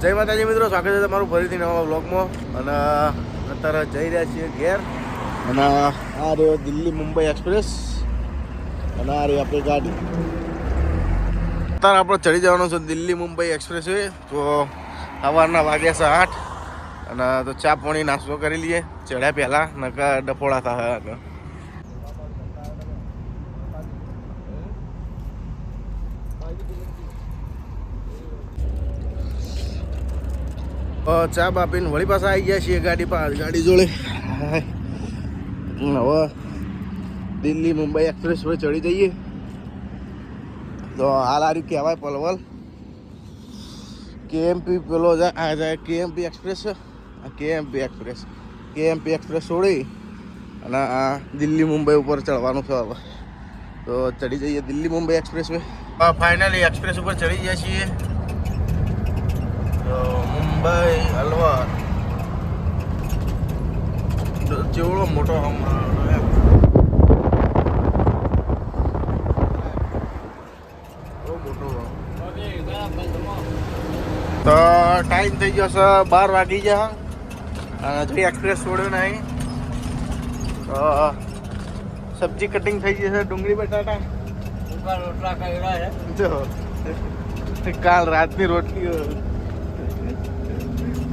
જય માતાજી મિત્રો, સ્વાગત છે તમારું ફરીથી નવા બ્લોગમાં અને અત્યારે જઈ રહ્યા છીએ ઘેર. અને આ રહ્યો દિલ્હી મુંબઈ એક્સપ્રેસ. અને આ રહી આપણી ગાડી. અત્યારે આપણે ચડી જવાનું છે દિલ્હી મુંબઈ એક્સપ્રેસ. તો સવારના વાગ્યા છે આઠ. અને તો ચા પાણી નાસ્તો કરી લઈએ. ચડ્યા પહેલાં નકા ડફોડા થાય આગળ અ, ચા બાપીને વળી પાછા આવી ગયા છીએ ગાડી પાસે ગાડી જોડે. હવે દિલ્હી મુંબઈ એક્સપ્રેસ પર ચડી જઈએ. તો હાલ આ કહેવાય પલવલ. કેએમપી પેલો જાય KMP express KMP express. KMP express છોડી અને આ દિલ્હી મુંબઈ ઉપર ચડવાનું છે હવે. તો ચડી જઈએ Delhi Mumbai expressway. Finally express ઉપર ચડી ગયા છીએ. મુંબઈ અલવાર જેવડો મોટો હમણાં તો ટાઈમ થઈ ગયો છે બાર વાગી ગયા. અને હજી એક્સપ્રેસ છોડ્યો નહીં. તો સબ્જી કટિંગ થઈ ગઈ છે ડુંગળી બટાટા. જો. કાલ રાતની રોટલી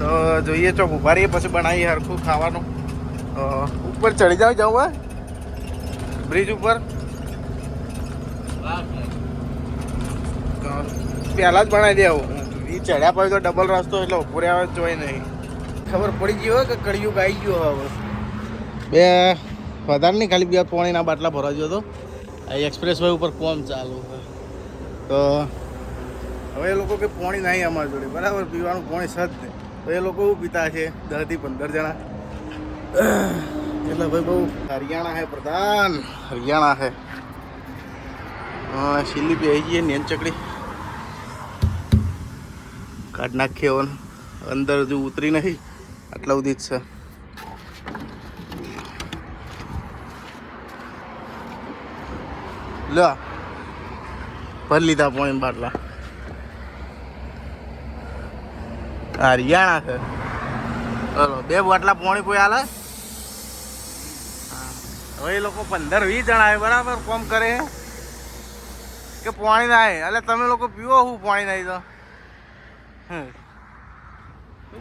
તો જોઈએ ચોક ઊભા પછી બનાવીએ હરખું ખાવાનું. ઉપર ચડી જાવ જાવ હા. બ્રિજ ઉપર. પહેલાં જ બનાવી દે આવું. એ ચડ્યા પછી તો ડબલ રસ્તો, એટલે ઉપરે આવે જોઈ નહીં. ખબર પડી ગઈ હોય કે કળિયુગ આવી ગયો હવે. બે વધારે નહીં ખાલી બે પાણીના બાટલા ભરવા ગયો હતો આ એક્સપ્રેસ વે ઉપર કોમ ચાલુ તો હવે એ લોકો કે પાણી નહીં અમારા જોડે. બરાબર, પીવાનું પાણી સજ નહીં. એ લોકો પીતા છે દસથી પંદર જણા. એટલે ભાઈ બહુ હરિયાણા હે પ્રધાન. હરિયાણા હે. શીલી પી આવી જઈએ નેન ચકડી. કાઢ નાખીએ હવે અંદર હજુ ઉતરી નહીં. આટલા સુધી જ છે. લ ભર લીધા પોઈન્ટ બાટલા. હરિયાણા છે. ચલો બે બાટલા પોણી કોઈ હાલે. હવે એ લોકો પંદર વીસ જણા આવે બરાબર? કોમ કરે. કે પાણી ના આવે એટલે તમે લોકો પીવો હું પાણી નહીં તો?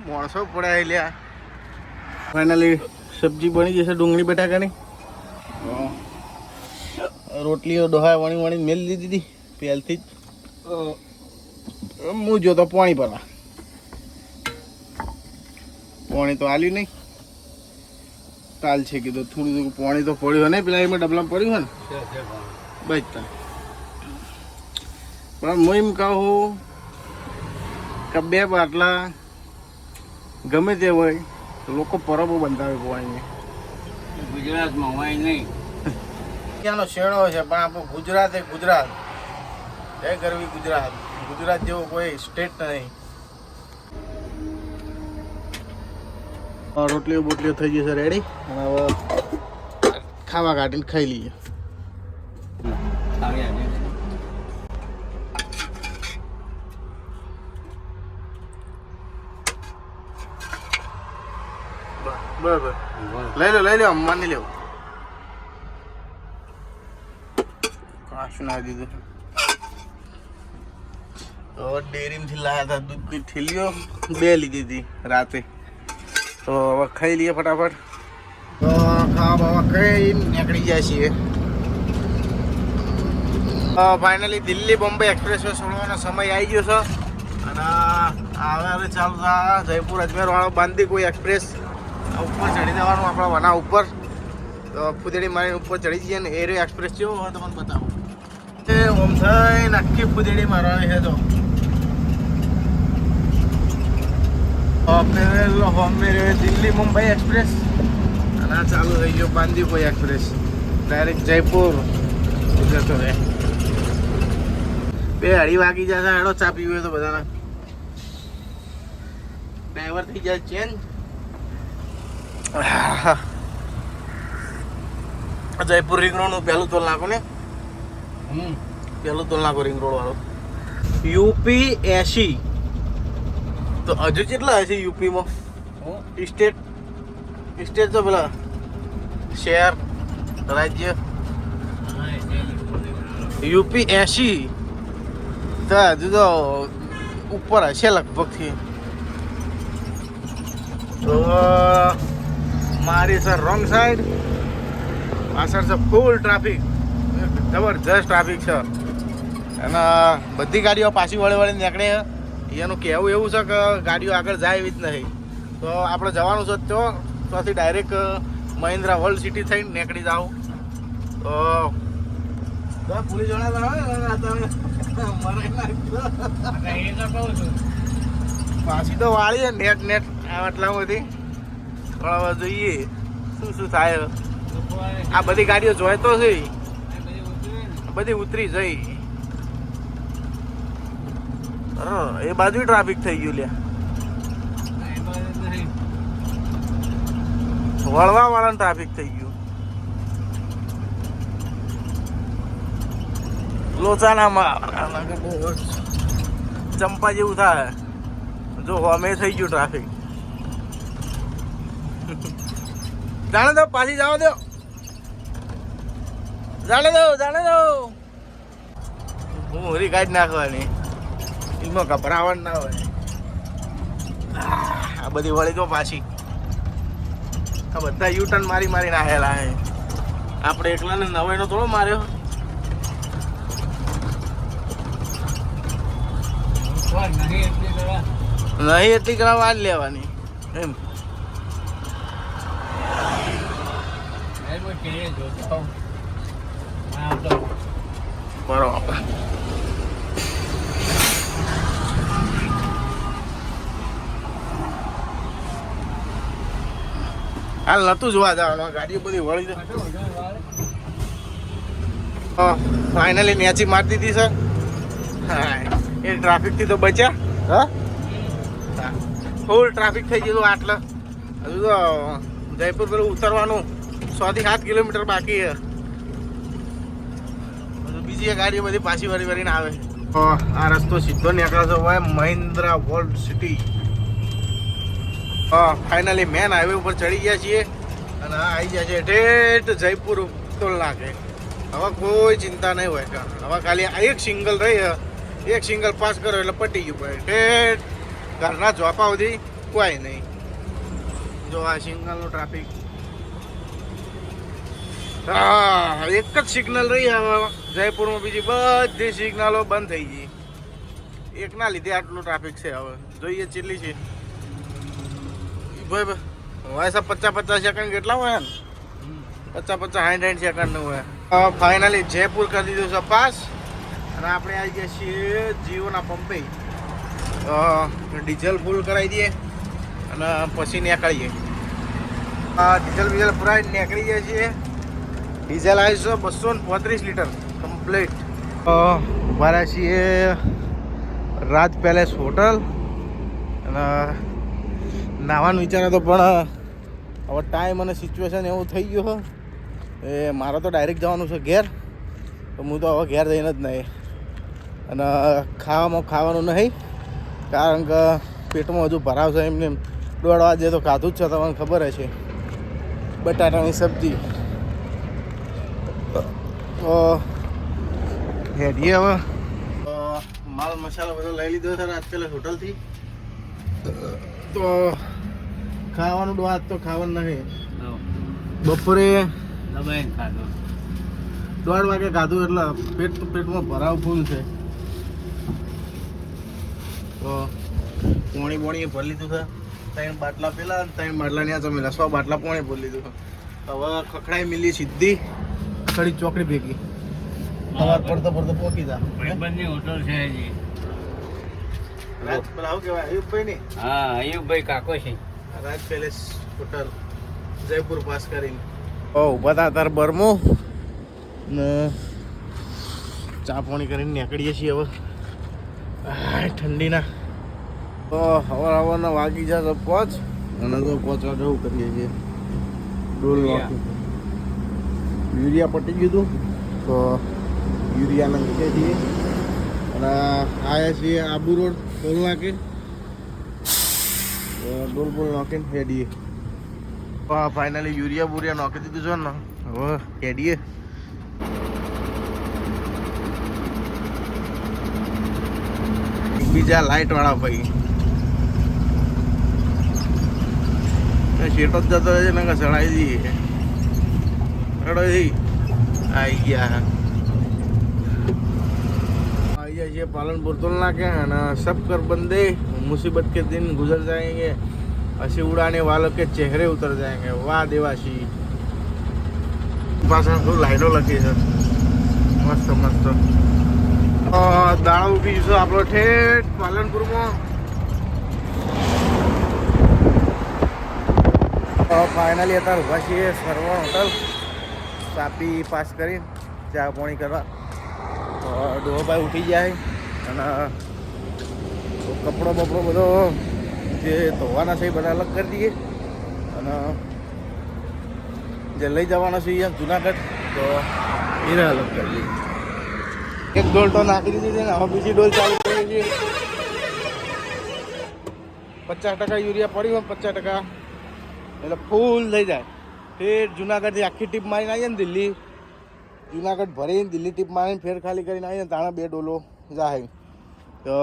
માણસો પડ્યા લ્યા. ફાઇનલી સબ્જી બની જશે ડુંગળી બટાકાની. રોટલીઓ ડોહા વણી વણી મેલી દીધી હતી પહેલથી જ. હું. જોતો પાણી ભરવા પાણી તો આલ્યું નહીં. તાલ છે કીધું થોડું થોડું પાણી તો પડ્યું નહીં પેલા એમાં ડબલામાં પડ્યું હોય ને? બચતા પણ. હું એમ કહું કે બે બાટલા ગમે તે હોય તો લોકો પરબો બંધાવે પાણીને. ગુજરાતમાં હોય નહીં. ત્યાંનો શેણો છે? પણ આપણું ગુજરાત એ ગુજરાત. જય ગરવી ગુજરાત. ગુજરાત જેવો કોઈ સ્ટેટ નહીં. રોટલીઓ બોટલીઓ થઈ ગઈ છે રેડી અને હવે ખાવા કાઢીને ખાઈ લઈએ. લઈ લો લઈ લો માની લેવું કાશું ના દીધું તો ડેરીમાંથી લાવ્યા હતા દૂધની થેલીઓ, બે લીધી હતી રાતે. તો હવે ખાઈ લઈએ ફટાફટ. તો ખાવા બાવા ખાઈ નીકળી જાય છીએ. ફાઇનલી દિલ્હી બોમ્બે એક્સપ્રેસ છોડવાનો સમય આવી ગયો છે. અને હવે હવે ચાલુ જયપુર અજમેર વાળો બાંધી કોઈ એક્સપ્રેસ ઉપર ચડી જવાનું આપણા વના ઉપર. તો ફુદેડી મારીને ઉપર ચડી જઈએ ને એ રહ્યો એક્સપ્રેસ કેવો હોય તમને બતાવો. ઓમ થઈને આખી ફુદેડી મારવાની છે તો. મેરે દિલ્હી મુંબઈ એક્સપ્રેસ. અને આ ચાલુ થઈ ગયો બાંદીપોઈ એક્સપ્રેસ. ડાયરેક્ટ જયપુર. જતો રહે બે અઢી વાગી જશે હેડો ચા પીવી તો બધાના. ડ્રાઈવર થઈ જાય ચેન્જ. જયપુર રિંગ રોડનું પહેલું તોલ નાખો ને. પહેલું તોલ નાખો રિંગ રોડ વાળો. UP AC. તો હજુ કેટલા હશે યુપીમાં? હું? સ્ટેટ સ્ટેટ તો પેલા શહેર રાજ્ય. યુપી એસી તો હજુ તો ઉપર હશે લગભગથી. તો મારી સર રોંગ સાઈડ પાછળ છે ફૂલ ટ્રાફિક જબરજસ્ત ટ્રાફિક છે. અને બધી ગાડીઓ પાછી વળે વળે નીકળે છે. એનું કહેવું એવું છે કે ગાડીઓ આગળ જાય એવી જ નહીં. તો આપણે જવાનું છે તો ત્યાંથી ડાયરેક્ટ મહિન્દ્રા વર્લ્ડ સિટી થઈને નીકળી જાઓ. તો પોલીસ પાછી તો વાળી નેટ નેટ આ આટલા બધી. પણ હવે જોઈએ. શું શું થાય? આ બધી ગાડીઓ જોઈ તો છે બધી ઉતરી જઈ અરે, એ બાજુ ટ્રાફિક થઈ ગયું લ્યા. વળવા વાળાનું ટ્રાફિક થઈ ગયું. લોચાનામાં. ચંપા જેવું થાય. જો અમે થઈ ગયું ટ્રાફિક જાણે દો પાછી જવા દો. જાણે દો જાણે દો હું હરી કાઢી નાખવાની. એમાં ગભરાવણ ના હોય. આ બધી વળી તો પાછી. આ બધા યુ ટર્ન મારી મારી નાખેલા હે. આપણે એકલાને નવાઈનો થોડો માર્યો. નહીં એટલી કરવા વાર લેવાની. એમ. બરોબર. હાલ નતું જોવા જવાનું. ગાડીઓ બધી વળી ફાઇનલી મેચી મારી દીધી સર એ ટ્રાફિકથી તો બચ્યા. હા? ફૂલ ટ્રાફિક થઈ ગયું આટલે. હજુ તો જયપુર પેલું ઉતરવાનું સો થી સાત કિલોમીટર બાકી હજુ બીજી ગાડી બધી પાછી વળી વળીને આવે આ રસ્તો સીધો નીકળે છે હોય Mahindra world city finally main highway ઉપર ચડી ગયા છીએ. અને આ આવી ગયા છે ઠેઠ જયપુર તોલ નાખે હવે કોઈ ચિંતા નહીં હોય કાં. હવે ખાલી એક સિંગલ રહી એક સિંગલ પાસ કરો એટલે પટી ગયું ભાઈ. ઠેઠ ઘરના ચોપા સુધી કોઈ નહીં. જો આ સિંગલનું ટ્રાફિક હા, એક જ સિગ્નલ રહી હવે. જયપુરમાં બીજી બધી સિગ્નલો બંધ થઈ ગઈ. એકના લીધે આટલું ટ્રાફિક છે હવે. જોઈએ ચીલી છે. ભાઈ ભાઈ સાહેબ પચાસ પચાસ સેકન્ડ કેટલા હોય પચાસ પચાસ સાઠ સેકન્ડનું હોય. ફાઇનલી જયપુર કરી દીધું છે પાસ. અને આપણે આવી ગયા છીએ જીઓના પંપે. ડીઝલ ફૂલ કરાવી દઈએ અને પછી નીકળીએ. ડીઝલ બીઝલ પુરાઈ નીકળી જાય છીએ. ડીઝલ આવી બસો ને પોત્રીસ લીટર કમ્પ્લીટ ઊભા રહ્યા છીએ રાજ પેલેસ હોટલ. અને નાવાનું વિચાર હતો પણ, હવે ટાઈમ અને સિચ્યુએશન એવું થઈ ગયું એ મારે તો ડાયરેક્ટ જવાનું છે ઘેર. તો હું તો હવે ઘેર જઈને જ નહીં. અને ખાવામાં ખાવાનું નહીં, કારણ કે પેટમાં હજુ ભરાવશે એમને. એમ દોઢ વાગે તો ખાધું જ છે, તમને ખબર છે બટાટાની સબ્જી. તો હેડીએ હવે. તો માલ મસાલો બધો લઈ લીધો છે આજકાલ હોટલથી તો ખાવાનું તો આજ તો ખાવાનું નહીં. બપોરે દોઢ વાગે ખાધું એટલે પેટ પેટમાં ભરાવ ફૂલ છે. તો પોણી પોણી ભરી લીધું છે. ત્રણ બાટલા પેલા ત્રણ બાટલા ત્યાં જમેલા સો બાટલા પોણી ભરી લીધું હવે ખખડાઈ મિલી સીધી ખડી ચોકડી ભેગી. સવાર પડતો પડતો પહોંચી જા. ભાઈબંધની હોટલ છે હજી. હા અયુબભાઈ કાકો છે. Raj palace hotel Jaipur pass કરીને ઓ બધા હતા તાર બરમો. ને ચા પાણી કરીને નીકળીએ છીએ હવે. ઠંડીના. તો હવાર હવારના વાગી જશે પહોંચ. અને તો પહોંચવા જવું કરીએ છીએ. ડોલ યુરિયા. પટી ગયું હતું તો યુરિયા નાખી છીએ. અને આવ્યા છીએ આબુ રોડ ટોલ નાકે. ડોલ બોલ નાખીને હેડીએ હા ફાઇનલી યુરિયા બુરિયા નાખી દીધું છે ને? હવે હેડીએ બીજા લાઈટ વાળા ભાઈ શેટો જ જતો રહે છે ને ચડાવી દઈએ. જઈ આવી ગયા. आई जाइए पालनपुर तुलना के है ना सब कर बंदे मुसीबत के दिन गुजर जाएंगे हंसी उड़ाने वालों के चेहरे उतर जाएंगे वाह देवाशी પાછળ શું લાઈનો લખી છે મસ્ત મસ્ત અ, દાણા ઉભી છે આપણો ઠેઠ પાલનપુરમાં ફાઇનલી અત્યારે ઊભા છીએ સરવણ હોટલ સાપી પાસ કરીને ચા પાણી કરવા તો ડોભાઈ ઉઠી જાય અને કપડો બપડો બધો જે ધોવાના છે એ બધા અલગ કરી દઈએ. અને જે લઈ જવાના છે એ જુનાગઢ તો એને અલગ કરી દઈએ. એક ડોલ તો નાખી દીધી છે ને હવે બીજી ડોલ ચાલુ કરી છે. પચાસ ટકા યુરિયા પડી હોય પચાસ ટકા એટલે ફૂલ થઈ જાય. ફેર જુનાગઢથી આખી ટીપ મારીને આવીએ ને દિલ્હી. જુનાગઢ ભરીને દિલ્હી ટીપ મારીને ફેર ખાલી કરીને આવીને તાણા બે ડોલો જાય તો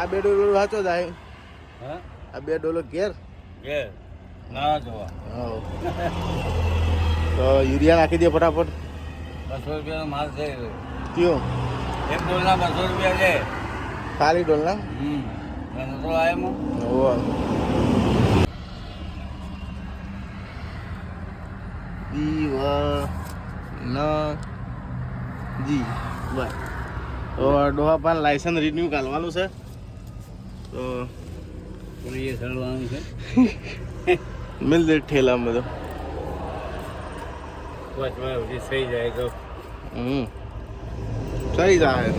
આ બે ડોલો સાચો જાય હા? આ બે ડોલો ઘેર? ઘેર. ના જોવા. તો યુરિયા નાખી દે ફટાફટ. બસો રૂપિયાનો માલ છે કયો? એક ડોલના બસો રૂપિયા છે. ખાલી ડોલ ના હમ તો આયમાં હોવે. ઈ વ ન. જી બસ. તો ડોહા પાન લાયસન્સ રિન્યુ કાઢવાનું છે. તો એ સરવાનું છે. મિલ દે ઠેલા બધો. થઈ જાય તો. હમ. સહી જાય.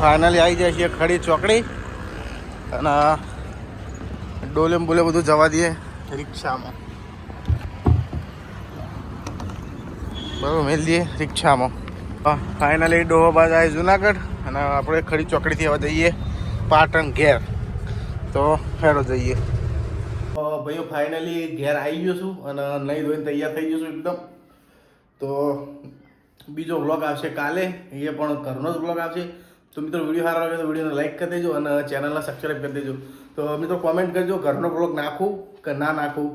ફાઇનલી આવી જાય છે ખડી ચોકડી. અને ડોલે બોલે બધું જવા દઈએ રિક્ષામાં. બરાબર મેળ દઈએ રિક્ષામાં. ફાઇનલી ડોહાબાદ આવી જુનાગઢ અને આપણે ખડી ચોકડીથી હવે જઈએ પાટણ ઘેર. તો હેડો જઈએ. ભાઈઓ ફાઇનલી ઘેર આવી ગયો છું અને નહીં ધોઈને તૈયાર થઈ ગયો છું એકદમ. તો બીજો વ્લોગ આવશે કાલે. એ પણ ઘરનો જ બ્લોગ આવશે. તો મિત્રો વીડિયો સારો લાગે તો વિડીયોને લાઈક કરી દેજો અને ચેનલને સબસ્ક્રાઈબ કરી દેજો. તો મિત્રો કોમેન્ટ કરજો, ઘરનો બ્લોગ નાખું કે ના નાખું?